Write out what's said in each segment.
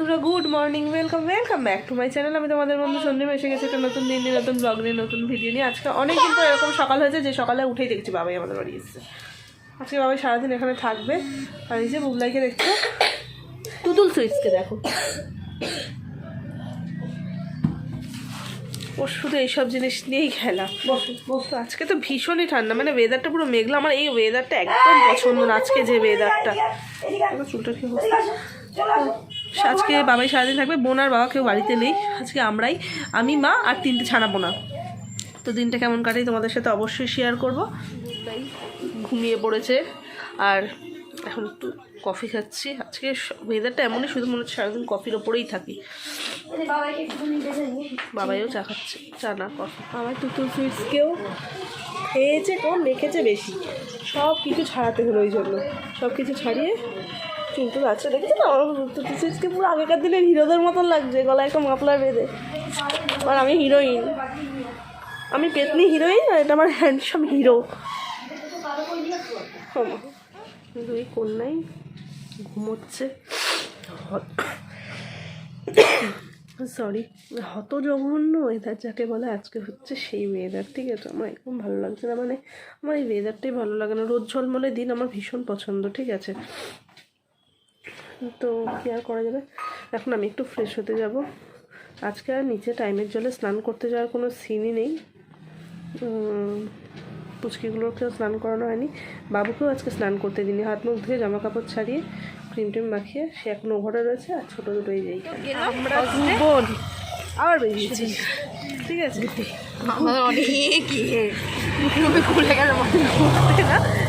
বন্ধুরা good morning welcome welcome back to my channel আমি তোমাদের বন্ধু সন্দীপ এসে গেছি একটা নতুন দিন নিয়ে নতুন ব্লগ নিয়ে নতুন ভিডিও নিয়ে। আজকে অনেকদিন পর এরকম সকাল হয়েছে যে সকালে উঠেই দেখছি বাবাই আমাদের বাড়ি এসছে। আজকে বাবাই সারাদিন এখানে থাকবে। আর এই যে বুবলাইকে দেখছ তুতুল সুইচকে দেখো। ওর শুধু এইসব জিনিস নিয়েই খেলা। তো আজকে তো ভীষণই ঠান্ডা মানে ওয়েদারটা পুরো মেঘলা। আমার এই ওয়েদারটা একদম পছন্দ না আজকে যে ওয়েদারটা চুলটা কি অবস্থা? আজকে বাবাই সারাদিন থাকবে বোন আর বাবা কেউ বাড়িতে নেই। আজকে আমরাই আমি মা আর তিনটে ছানা বোনা। তো দিনটা কেমন কাটাই তোমাদের সাথে অবশ্যই শেয়ার করব। ঘুমিয়ে পড়েছে আর এখন একটু কফি খাচ্ছি। আজকে ওয়েদারটা এমনই শুধু মনে হচ্ছে সারাদিন কফির ওপরেই থাকি। বাবাইও চা খাচ্ছে চা না কফি আমার তুতুল সুইটসকেও খেয়েছে কম মেখেছে বেশি। সব কিছু ছাড়াতে হলো ওই জন্য। সব কিছু ছাড়িয়ে চুলটু আছে দেখেছ না সুইটসকে পুরো আগেকার দিনের হিরোদের মতন লাগছে, গলায় একটা মাফলার বেঁধে। আর আমি হিরোইন। আমি পেতনি হিরোইন আর এটা আমার হ্যান্ডসাম হিরো দুই কন্যাই ঘুমোচ্ছে। সরি হত জঘন্য ওয়েদার যাকে বলে আজকে হচ্ছে সেই ওয়েদার ঠিক আছে? আমার একদম ভালো লাগছে না। মানে আমার এই ওয়েদারটাই ভালো লাগে না। রোদ ঝলমলে দিন আমার ভীষণ পছন্দ, ঠিক আছে? তো কী আর করা যাবে? এখন আমি একটু ফ্রেশ হতে যাব। আজকে আর নিচে টাইমের জলে স্নান করতে যাওয়ার কোনো সিনই নেই। পুচকিগুলোকেও স্নান করানো হয়নি। বাবুকেও আজকে স্নান করতে দিনি হাত মুখ ধুয়ে জামা কাপড় ছাড়িয়ে ক্রিম টিম মাখিয়ে সে এখন ওভারে রয়েছে আর ছোটো দুটো এই যেই আমরা আবার বেরিয়েছি। ঠিক আছে? আমার অনেক ইয়ে খুলে গেল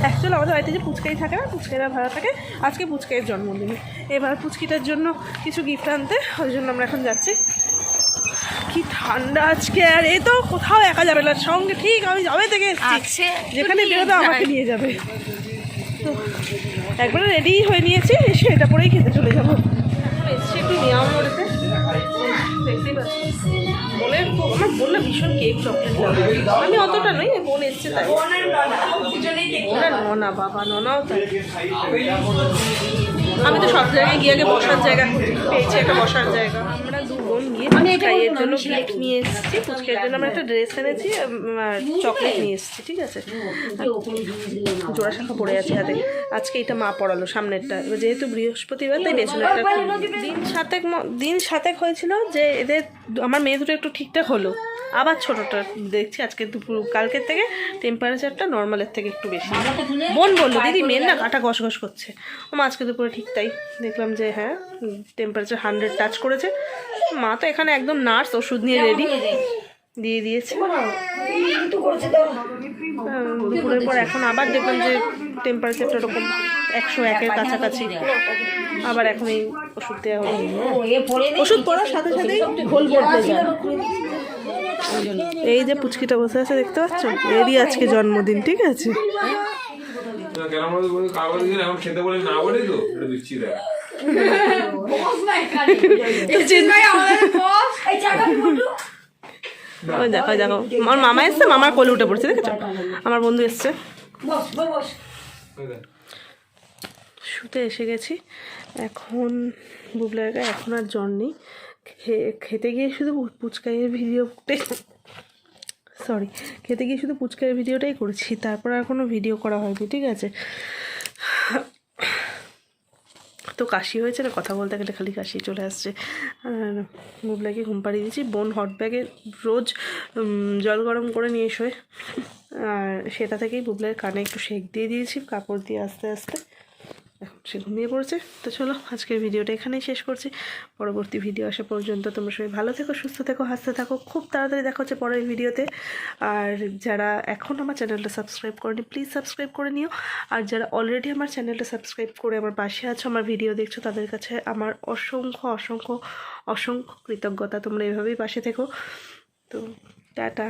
অ্যাকচুয়ালি আমাদের বাড়িতে যে পুচকাই থাকে না পুচকাইরা ভাড়া থাকে আজকে পুচকাইয়ের জন্মদিন। এবার পুচকিটার জন্য কিছু গিফট আনতে ওই জন্য আমরা এখন যাচ্ছি। কি ঠান্ডা আজকে আর এ তো কোথাও একা যাবে না সঙ্গে ঠিক আমি যাবে থেকে এসেছি। আছে যেখানে বেরোবে আমাকে নিয়ে যাবে। তো একবারে রেডি হয়ে নিয়েছি এসে এটা পরেই খেতে চলে যাব। এসছি একটু নিয়াম মোড়েতে দেখতেই পাচ্ছি বোনের আমার বোন না ভীষণ কেক চকলেট লাগে আমি অতটা নই বোন এসছে তাই বোনের ননা বাবা ননাও তাই আমি তো সব জায়গায় গিয়ে আগে বসার জায়গা খুঁজি পেয়েছি একটা বসার জায়গা। আমরা দু জন্য গিফট নিয়ে এসেছি জন্য আমরা একটা ড্রেস এনেছি চকলেট নিয়ে এসেছি ঠিক আছে? জোড়া শাখা পড়ে আছে হাতে। আজকে এটা মা পড়ালো সামনেরটা। এবার যেহেতু বৃহস্পতিবার তাই পেছনেরটা। দিন সাতেক দিন সাতেক হয়েছিল যে এদের আমার মেয়ে দুটো একটু ঠিকঠাক হলো। আবার ছোটোটা দেখছি আজকে দুপুর কালকের থেকে টেম্পারেচারটা নর্মালের থেকে একটু বেশি। বোন বলল দিদি মেন না কাটা ঘষ ঘষ করছে। ও মা আজকে দুপুরে ঠিক তাই। দেখলাম যে হ্যাঁ টেম্পারেচার হান্ড্রেড টাচ করেছে। মা তো এখানে একদম নার্স ওষুধ নিয়ে রেডি দিয়ে দিয়েছে। আহ, দুপুরের পর এখন আবার দেখলাম যে টেম্পারেচারটা ওরকম একশো একের কাছাকাছি। আবার এখন এই ওষুধ দেওয়া হলো। ওষুধ পড়ার সাথে সাথেই ঘোল বদলে যায়। এই যে পুচকিটা বসে আছে দেখতে পাচ্ছ? এরই আজকে জন্মদিন ঠিক আছে? না, কেন আমরা তো বলি কাগজ দিয়ে এখন খেতে বলে না বলে তো? এটা দিচ্ছি দেখ। ওই দেখো ওই দেখো। আমার মামা এসছে মামার কোলে উঠে পড়ছে দেখেছ? আমার বন্ধু এসছে। শুতে এসে গেছি। এখন বুবলার গায়ে এখন আর জ্বর নেই। খেতে গিয়ে শুধু পুচকাইয়ের ভিডিওটাই সরি খেতে গিয়ে শুধু পুচকাইয়ের ভিডিওটাই করেছি, তারপর আর কোনো ভিডিও করা হয়নি, ঠিক আছে? তো কাশি হয়েছে না? কথা বলতে গেলে খালি কাশি চলে আসছে। আর বুবলাকে ঘুম পাড়িয়ে দিয়েছি, বোন হট ব্যাগে রোজ জল গরম করে নিয়ে শোয়। আর সেটা থেকেই বুবলার কানে একটু শেক দিয়ে দিয়েছি, কাপড় দিয়ে আস্তে আস্তে। এখন সে ঘুমিয়ে পড়েছে। তো চলো, আজকের ভিডিওটা এখানেই শেষ করছি। পরবর্তী ভিডিও আসা পর্যন্ত তোমরা সবাই ভালো থেকো, সুস্থ থেকো, হাসতে থাকো। খুব তাড়াতাড়ি দেখা হচ্ছে পরের ভিডিওতে। আর যারা এখন আমার চ্যানেলটা সাবস্ক্রাইব করেনি, প্লিজ সাবস্ক্রাইব করে নিও। আর যারা অলরেডি আমার চ্যানেলটা সাবস্ক্রাইব করে আমার পাশে আছো, আমার ভিডিও দেখছ, তাদের কাছে আমার অসংখ্য অসংখ্য অসংখ্য কৃতজ্ঞতা। তোমরা এভাবেই পাশে থেকো। তো টাটা।